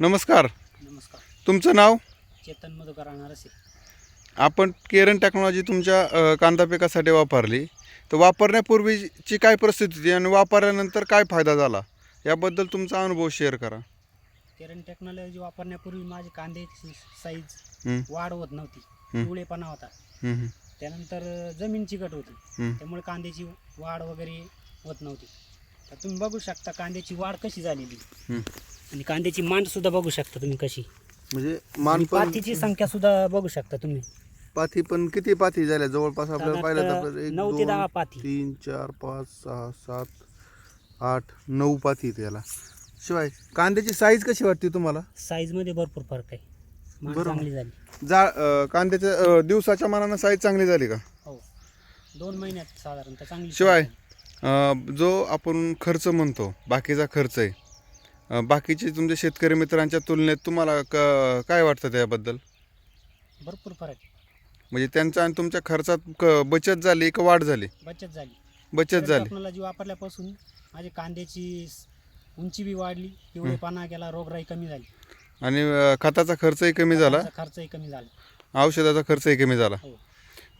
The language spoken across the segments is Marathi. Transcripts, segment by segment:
नमस्कार. नमस्कार. तुमचं नाव? चेतन मधुकर आपण केरन टेक्नॉलॉजी तुमच्या अ, कांदा पिकासाठी वापरली. तर वापरण्यापूर्वीची काय परिस्थिती होती आणि वापरल्यानंतर काय फायदा झाला? याबद्दल तुमचा अनुभव शेअर करा. केरन टेक्नॉलॉजी वापरण्यापूर्वी माझी कांद्याची साईज हं, वाढ होत नव्हती. हं. पिवळेपणा होता. हं, हं, त्यानंतर जमीन चिकट होती. हं. त्यामुळे कांद्याची वाढ वगैरे होत नव्हती. तर तुम्ही बघू शकता कांद्याची वाढ कशी झालेली. हं. आणि कांद्याची मांड सुद्धा बघू शकता तुम्ही कशी. म्हणजे मान आणि पण पातीची संख्या सुद्धा बघू शकता तुम्ही. पाथी पण किती पाथी झाल्या? जवळपास आपल्याला पाहिलं तर आपल्याला एक नऊ ते दहा दोन पाती. तीन चार पाच सहा सात आठ नऊ पाथी आहेत याला. शिवाय कांद्याची साईज कशी वाटते तुम्हाला? साईजमध्ये भरपूर फरक आहे. बरोबर. चांगली झाली. जा अ, कांद्याच्या अ, दिवसाच्या मानानं साईज चांगली झाली का? हो. दोन महिन्यात साधारणतः चांगली शिवाय अ, जो आपण खर्च म्हणतो बाकीचा खर्च आहे बाकीचे तुमचे शेतकरी मित्रांच्या तुलनेत तुम्हाला क काय वाटतं त्याबद्दल? भरपूर फरक आहे. म्हणजे त्यांचा आणि तुमच्या खर्चात क बचत झाली का वाढ झाली? बचत झाली. बचत झाली. टेक्नॉलॉजी वापरल्यापासून माझी कांद्याची स- उंची बी वाढली पिवळेपणा गेला रोगराई कमी झाली. आणि अ, खताचा खर्चही कमी झाला? खर्च- खर्चही कमी झाला. औषधाचा खर्चही कमी झाला. हो.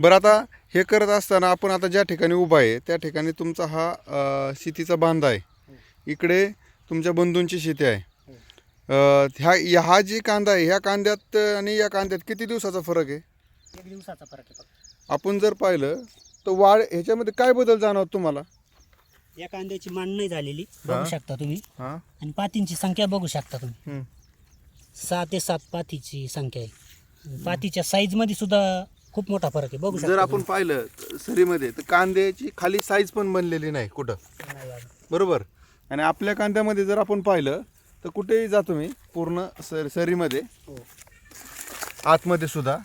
बरं आता हे करत असताना आपण आता ज्या ठिकाणी उभा आहे त्या ठिकाणी तुमचा हा अ, शेतीचा बांधा आहे. हो. इकडे तुमच्या बंधूंची शेती आहे. हो. ह्या हा जी कांदा आहे ह्या कांद्यात आणि या कांद्यात किती दिवसाचा फरक आहे? एक दिवसाचा फरक आहे फक्त. आपण जर पाहिलं तर वाढ ह्याच्यामध्ये काय बदल जाणवत तुम्हाला? या कांद्याची मांड नाही झालेली. बघू शकता तुम्ही. हां. आणि पातींची संख्या बघू शकता तुम्ही. हं. सहा ते सात पातीची संख्या आहे. पातीच्या साईजमध्ये सुद्धा खूप मोठा फरक आहे. बघू शकता जर आपण पाहिलं सरीमध्ये तर कांद्याची खाली साईज पण बनलेली नाही कुठं. तुम्ही. बरोबर? आणि आपल्या कांद्यामध्ये जर आपण पाहिलं तर कुठेही जा तुम्ही पूर्ण सर सरीमध्ये. हो. आतमध्ये सुद्धा.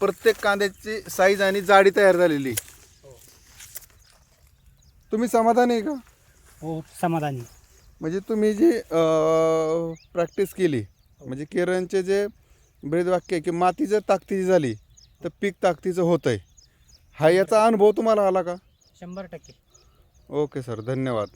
प्रत्येक कांद्याची साईज आणि जाडी तयार झालेली. हो. तुम्ही समाधानी आहे का? हो समाधानी. म्हणजे तुम्ही जी प्रॅक्टिस केली म्हणजे केरळचे जे ब्रेदवाक्य आहे की माती जर ताकदीची झाली तर पीक ताकदीचं होतं आहे हा याचा अनुभव तुम्हाला आला का? शंभर टक्के. Okay sir. धन्यवाद.